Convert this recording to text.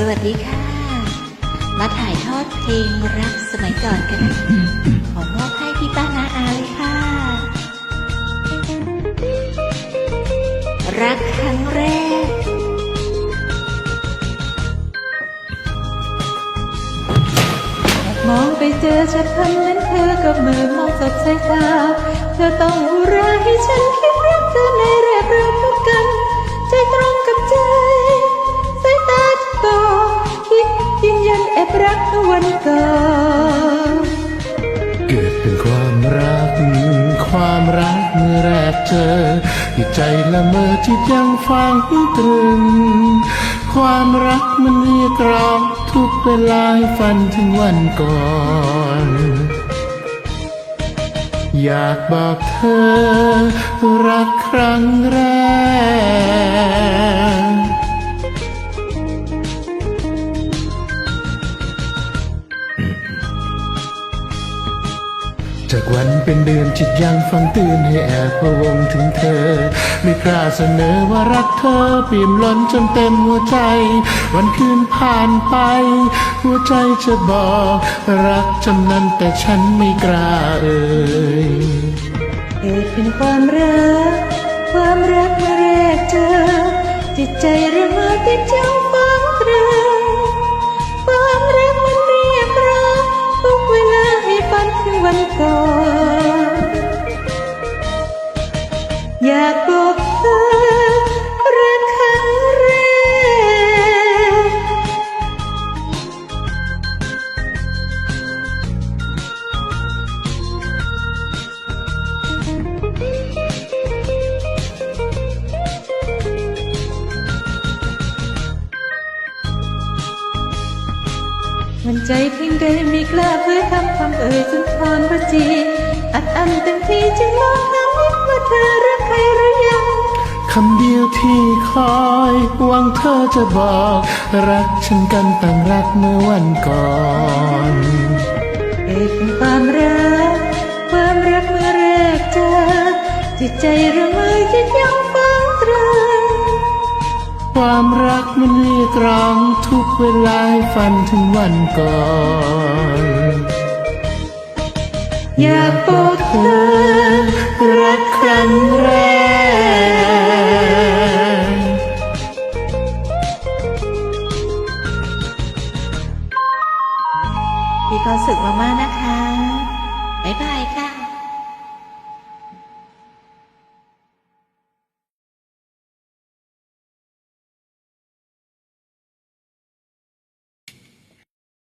สวัสดีค่ะ มาถ่ายทอดเพลงรักสมัยก่อนกันนะขอมอบให้พี่ป้านาอาเลยค่ะ รักครั้งแรก มองไปเจอฉันทำนั้นเธอกับมือมองสบสายตา เธอต้องอุราให้ฉันคิด เจอที่ใจละเมอที่ยังฟังตรึง ความรักมันเรียกร้องทุกเวลาให้ฝันถึงวันก่อนอยากบอกเธอ รักครั้งแรก จากวันเป็นเดือนจิตยังฟังตื่นให้แอบพะวงถึงเธอ ไม่กล้าเสนอว่ารักเธอเปี่ยมล้นจนเต็มหัวใจ วันคืนผ่านไป หัวใจจะบอก รักจำนั้นแต่ฉันไม่กล้าเอ่ยเกิดเป็นความรัก ความรักเมื่อแรกเจอจิตใจเริ่มมาติดจัง มันใจเพียงใดไม่กล้าเผยคำคำเอ่ยสุนทรพระจี อัดอันเต็มที่จึงมองหานิดว่าเธอรักใครหรือยังคำเดียวที่คอยหวังเธอจะบอก รักฉันกันต่างรักเมื่อวันก่อนเอกความรัก ความรักเมื่อแรกเจอจิตใจระเมยคิดยัง ความรักมันเรียกร้องทุกเวลาให้ฝันถึงวันก่อน อยากบอกเธอรักครั้งแรก มีความสุขมากๆนะคะ บ๊ายบายค่ะ